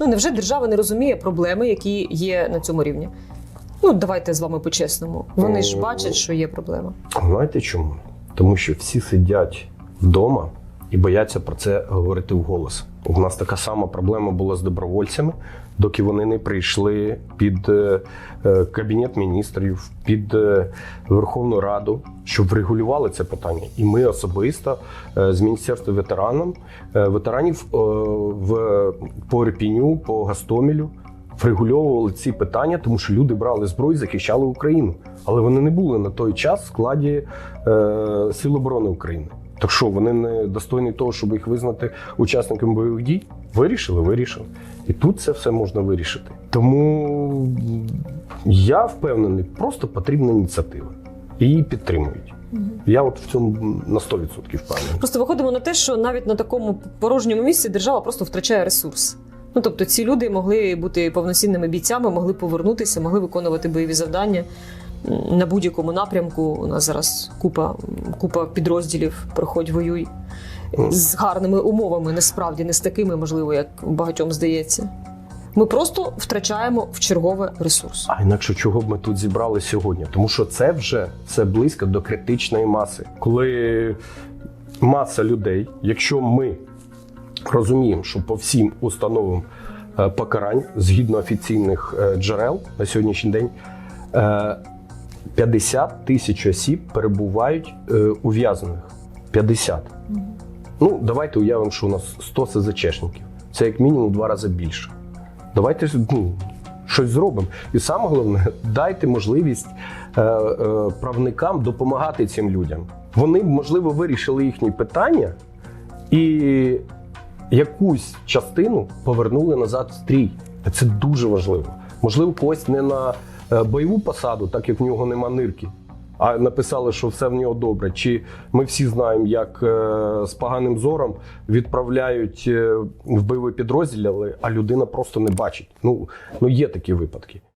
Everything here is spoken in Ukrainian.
Ну невже держава не розуміє проблеми, які є на цьому рівні? Ну давайте з вами по-чесному. Вони ж Ну, бачать, що є проблема. Знаєте чому? Тому що всі сидять вдома і бояться про це говорити вголос. У нас така сама проблема була з добровольцями, доки вони не прийшли під е, е, кабінет міністрів, під е, Верховну Раду, щоб врегулювали це питання. І ми особисто з міністерства ветеранам, ветеранів в по Ірпіню, по Гастомілю врегульовували ці питання, тому що люди брали зброю, захищали Україну, але вони не були на той час в складі Сил оборони України. Так що вони не достойні того, щоб їх визнати учасниками бойових дій? Вирішили, вирішили. І тут це все можна вирішити. Тому я впевнений, просто потрібна ініціатива. Її підтримують. Я от в цьому на 100% впевнений. Просто виходимо на те, що навіть на такому порожньому місці держава просто втрачає ресурс. Ну тобто ці люди могли бути повноцінними бійцями, могли повернутися, могли виконувати бойові завдання на будь-якому напрямку. У нас зараз купа, купа підрозділів проходь воюй з гарними умовами, насправді не з такими, можливо, як багатьом здається. Ми просто втрачаємо в чергове ресурс. А інакше чого б ми тут зібрали сьогодні? Тому що це вже все близько до критичної маси. Коли маса людей, якщо ми розуміємо, що по всім установам е, покарань, згідно офіційних е, джерел на сьогоднішній день, е, 50 тисяч осіб перебувають е, ув'язнених. 50. Ну, давайте уявимо, що у нас 100 СЗЧшників. Це як мінімум два рази більше. Давайте ну, щось зробимо. І саме головне, дайте можливість е, е, правникам допомагати цим людям. Вони, можливо, вирішили їхні питання і якусь частину повернули назад в стрій. Це дуже важливо. Можливо, когось не на бойову посаду, так як в нього нема нирки. А написали, що все в нього добре. Чи ми всі знаємо, як е, з поганим зором відправляють е, в бойові підрозділи, а людина просто не бачить. Ну, ну є такі випадки.